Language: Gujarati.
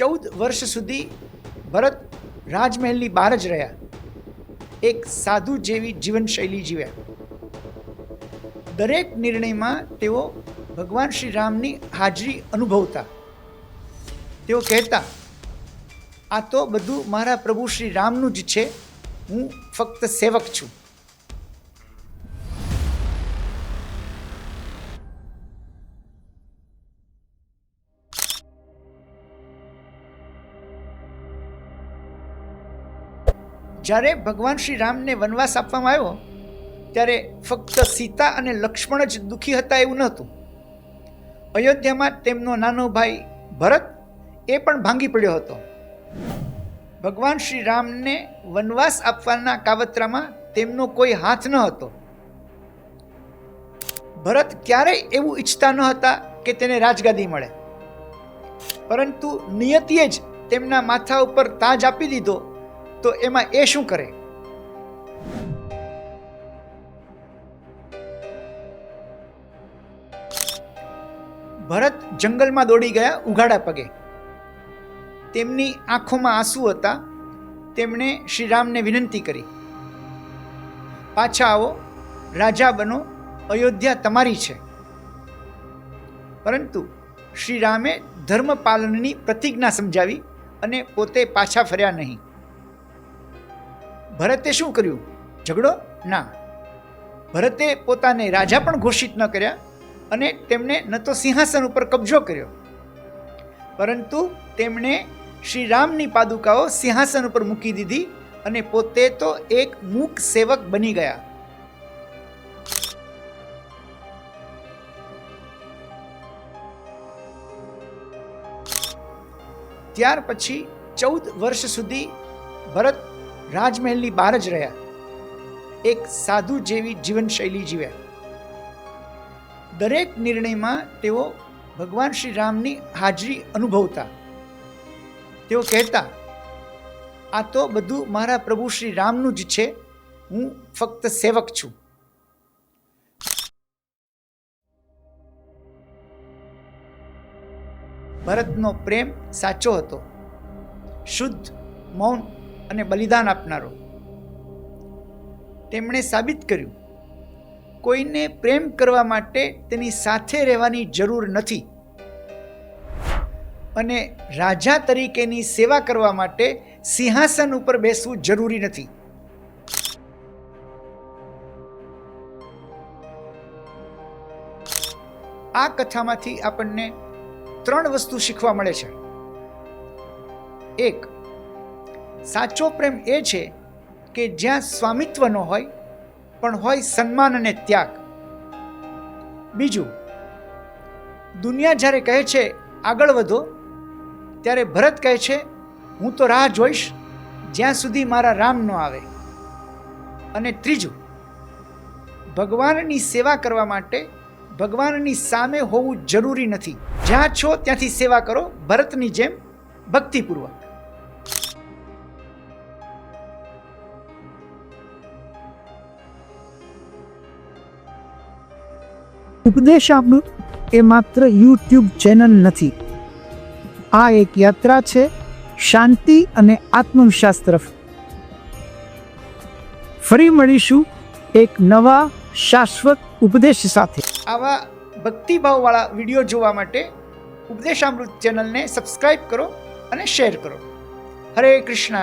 ચૌદ વર્ષ સુધી ભરત રાજમહેલની બહાર જ રહ્યા. એક સાધુ જેવી જીવનશૈલી જીવ્યા. દરેક નિર્ણયમાં તેઓ ભગવાન શ્રી રામની હાજરી અનુભવતા. તેઓ કહેતા, આ તો બધું મારા પ્રભુ શ્રી રામનું જ છે. હું ફક્ત સેવક છું. જ્યારે ભગવાન શ્રી રામને વનવાસ આપવામાં આવ્યો, ત્યારે ફક્ત સીતા અને લક્ષ્મણ જ દુઃખી હતા એવું નહોતું. અયોધ્યામાં તેમનો નાનો ભાઈ ભરત એ પણ ભાંગી પડ્યો હતો. ભગવાન શ્રી રામને વનવાસ આપવાના કાવતરામાં તેમનો કોઈ હાથ ન હતો. ભરત ક્યારેય એવું ઈચ્છતા ન હતા કે તેને રાજગાદી મળે. પરંતુ નિયતિએ જ તેમના માથા ઉપર તાજ આપી દીધો તો એમાં એ શું કરે? ભરત જંગલમાં દોડી ગયા ઉઘાડા પગે. તેમની આંખોમાં આંસુ હતા. તેમણે શ્રીરામને વિનંતી કરી. પાછા આવો, રાજા બનો, અયોધ્યા તમારી છે. પરંતુ શ્રીરામે ધર્મ પાલનની પ્રતિજ્ઞા સમજાવી અને પોતે પાછા ફર્યા નહીં. ભરતે શું કર્યું? ઝઘડો? ના. ભરતે પોતાને રાજા પણ ઘોષિત ન કર્યા અને તેમણે ન તો સિંહાસન ઉપર કબજો કર્યો. પરંતુ તેમણે શ્રી રામની પાદુકાઓ સિંહાસન ઉપર મૂકી દીધી અને પોતે તો એક મૂક સેવક બની ગયા. ત્યાર પછી ચૌદ વર્ષ સુધી ભરત રાજમહેલની બહાર જ રહ્યા. એક સાધુ જેવી જીવનશૈલી જીવ્યા. દરેક નિર્ણયમાં તેઓ ભગવાન શ્રી રામની હાજરી અનુભવતા. તેઓ કહેતા, આ તો બધું મારા પ્રભુ શ્રી રામનું જ છે. હું ફક્ત સેવક છું. ભરતનો પ્રેમ સાચો હતો. શુદ્ધ, મૌન અને બલિદાન આપનારો. તેમણે સાબિત કર્યું, કોઈને પ્રેમ કરવા માટે તેની સાથે રહેવાની જરૂર નથી. અને રાજા તરીકેની સેવા કરવા માટે સિંહાસન ઉપર બેસવું જરૂરી નથી. આ કથામાંથી આપણને ત્રણ વસ્તુ શીખવા મળે છે. એક સાચો પ્રેમ એ છે કે જ્યાં સ્વામિત્વ ન હોય, પણ હોય સન્માન અને ત્યાગ. બીજું, દુનિયા જ્યારે કહે છે, આગળ વધો, ત્યારે ભરત કહે છે, હું તો રાહ જોઈશ જ્યાં સુધી મારા રામ ન આવે. અને ત્રીજું, ભગવાનની સેવા કરવા માટે ભગવાનની સામે હોવું જરૂરી નથી. જ્યાં છો ત્યાંથી સેવા કરો, ભરતની જેમ ભક્તિપૂર્વક. ઉપદેશામૃત એ માત્ર યુટ્યુબ ચેનલ નથી. આ એક યાત્રા છે શાંતિ અને આત્મવિશ્વાસ તરફ. ફરી મળીશું એક નવા શાશ્વત ઉપદેશ સાથે. આવા ભક્તિભાવવાળા વીડિયો જોવા માટે ઉપદેશામૃત ચેનલને સબસ્ક્રાઈબ કરો અને શેર કરો. હરે કૃષ્ણ.